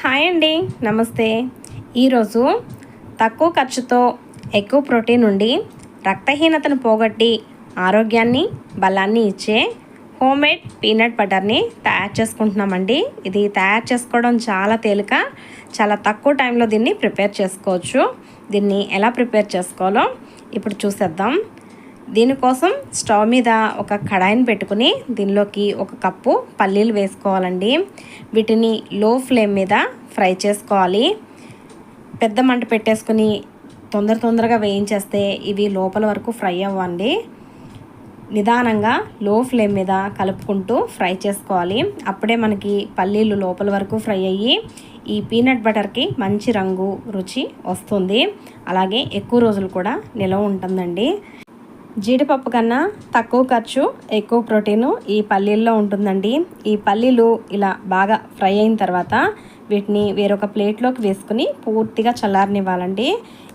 Hi అండి నమస్తే. ఈరోజు తక్కువ ఖర్చుతో ఎక్కువ ప్రోటీన్ ఉండి రక్తహీనతను పోగొట్టి ఆరోగ్యాన్ని బలాన్ని ఇచ్చే హోమ్మేడ్ పీనట్ బటర్ని తయారు చేసుకుంటున్నామండి. ఇది తయారు చేసుకోవడం చాలా తేలిక చాలా తక్కువ టైంలో దీన్ని ప్రిపేర్ చేసుకోవచ్చు. దీన్ని ఎలా ప్రిపేర్ చేసుకోవాలో ఇప్పుడు చూసేద్దాం. దీనికోసం స్టవ్ మీద ఒక కడాయిని పెట్టుకుని దీనిలోకి ఒక కప్పు పల్లీలు వేసుకోవాలండి. వీటిని లో ఫ్లేమ్ మీద ఫ్రై చేసుకోవాలి. పెద్ద మంట పెట్టేసుకుని తొందర తొందరగా వేయించేస్తే ఇవి లోపల వరకు ఫ్రై అవ్వండి. నిదానంగా లో ఫ్లేమ్ మీద కలుపుకుంటూ ఫ్రై చేసుకోవాలి. అప్పుడే మనకి పల్లీలు లోపల వరకు ఫ్రై అయ్యి ఈ పీనట్ బటర్కి మంచి రంగు రుచి వస్తుంది. అలాగే ఎక్కువ రోజులు కూడా నిలవ ఉంటుందండి. జీడిపప్పు కన్నా తక్కువ ఖర్చు ఎక్కువ ప్రోటీను ఈ పల్లీల్లో ఉంటుందండి. ఈ పల్లీలు ఇలా బాగా ఫ్రై అయిన తర్వాత వీటిని వేరొక ప్లేట్లోకి వేసుకుని పూర్తిగా చల్లారనివ్వాలండి.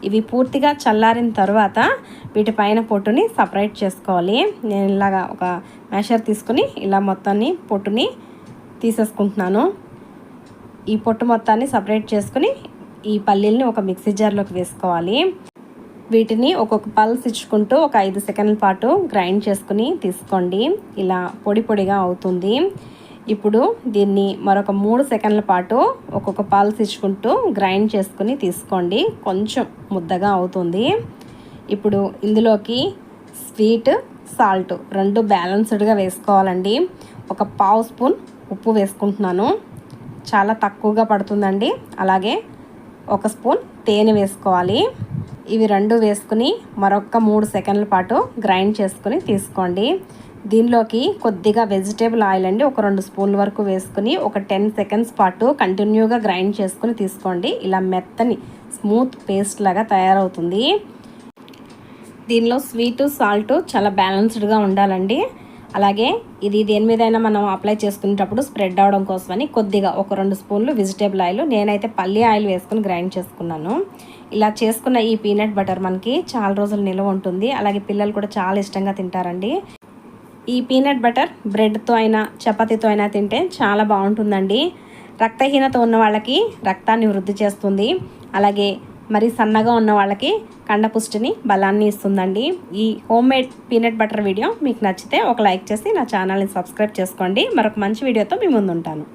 ఇవి పూర్తిగా చల్లారిన తర్వాత వీటిపైన పొట్టుని సపరేట్ చేసుకోవాలి. నేను ఇలాగా ఒక మెషర్ తీసుకుని ఇలా మొత్తాన్ని పొట్టుని తీసేసుకుంటున్నాను. ఈ పొట్టు మొత్తాన్ని సపరేట్ చేసుకుని ఈ పల్లీల్ని ఒక మిక్సీ జార్లోకి వేసుకోవాలి. వీటిని ఒక్కొక్క పల్స్ ఇచ్చుకుంటూ ఒక ఐదు సెకండ్ల పాటు గ్రైండ్ చేసుకుని తీసుకోండి. ఇలా పొడి పొడిగా అవుతుంది. ఇప్పుడు దీన్ని మరొక మూడు సెకండ్ల పాటు ఒక్కొక్క పల్స్ ఇచ్చుకుంటూ గ్రైండ్ చేసుకుని తీసుకోండి. కొంచెం ముద్దగా అవుతుంది. ఇప్పుడు ఇందులోకి స్వీట్ సాల్ట్ రెండు బ్యాలెన్స్డ్గా వేసుకోవాలండి. ఒక పావు స్పూన్ ఉప్పు వేసుకుంటున్నాను. చాలా తక్కువగా పడుతుందండి. అలాగే ఒక స్పూన్ తేనె వేసుకోవాలి. ఇవి రెండు వేసుకుని మరొక మూడు సెకండ్ల పాటు గ్రైండ్ చేసుకుని తీసుకోండి. దీనిలోకి కొద్దిగా వెజిటేబుల్ ఆయిల్ అండి ఒక రెండు స్పూన్ల వరకు వేసుకుని ఒక టెన్ సెకండ్స్ పాటు కంటిన్యూగా గ్రైండ్ చేసుకుని తీసుకోండి. ఇలా మెత్తని స్మూత్ పేస్ట్ లాగా తయారవుతుంది. దీనిలో స్వీటు సాల్ట్ చాలా బ్యాలెన్స్డ్గా ఉండాలండి. అలాగే ఇది దేని మీదైనా మనం అప్లై చేసుకునేటప్పుడు స్ప్రెడ్ అవడం కోసమని కొద్దిగా ఒక రెండు స్పూన్లు వెజిటేబుల్ ఆయిల్ నేనైతే పల్లి ఆయిల్ వేసుకుని గ్రైండ్ చేసుకున్నాను. ఇలా చేసుకున్న ఈ పీనట్ బటర్ మనకి చాలా రోజులు నిల్వ ఉంటుంది. అలాగే పిల్లలు కూడా చాలా ఇష్టంగా తింటారండి. ఈ పీనట్ బటర్ బ్రెడ్తో అయినా చపాతీతో అయినా తింటే చాలా బాగుంటుందండి. రక్తహీనత ఉన్న వాళ్ళకి రక్తాన్ని వృద్ధి చేస్తుంది. అలాగే మరి సన్నగా ఉన్న వాళ్ళకి కండపుష్టిని బలాన్ని ఇస్తుందండి. ఈ home made peanut butter video మీకు నచ్చితే ఒక లైక్ చేసి నా ఛానల్ని సబ్స్క్రైబ్ చేసుకోండి. మరొక మంచి వీడియోతో మీ ముందు ఉంటాను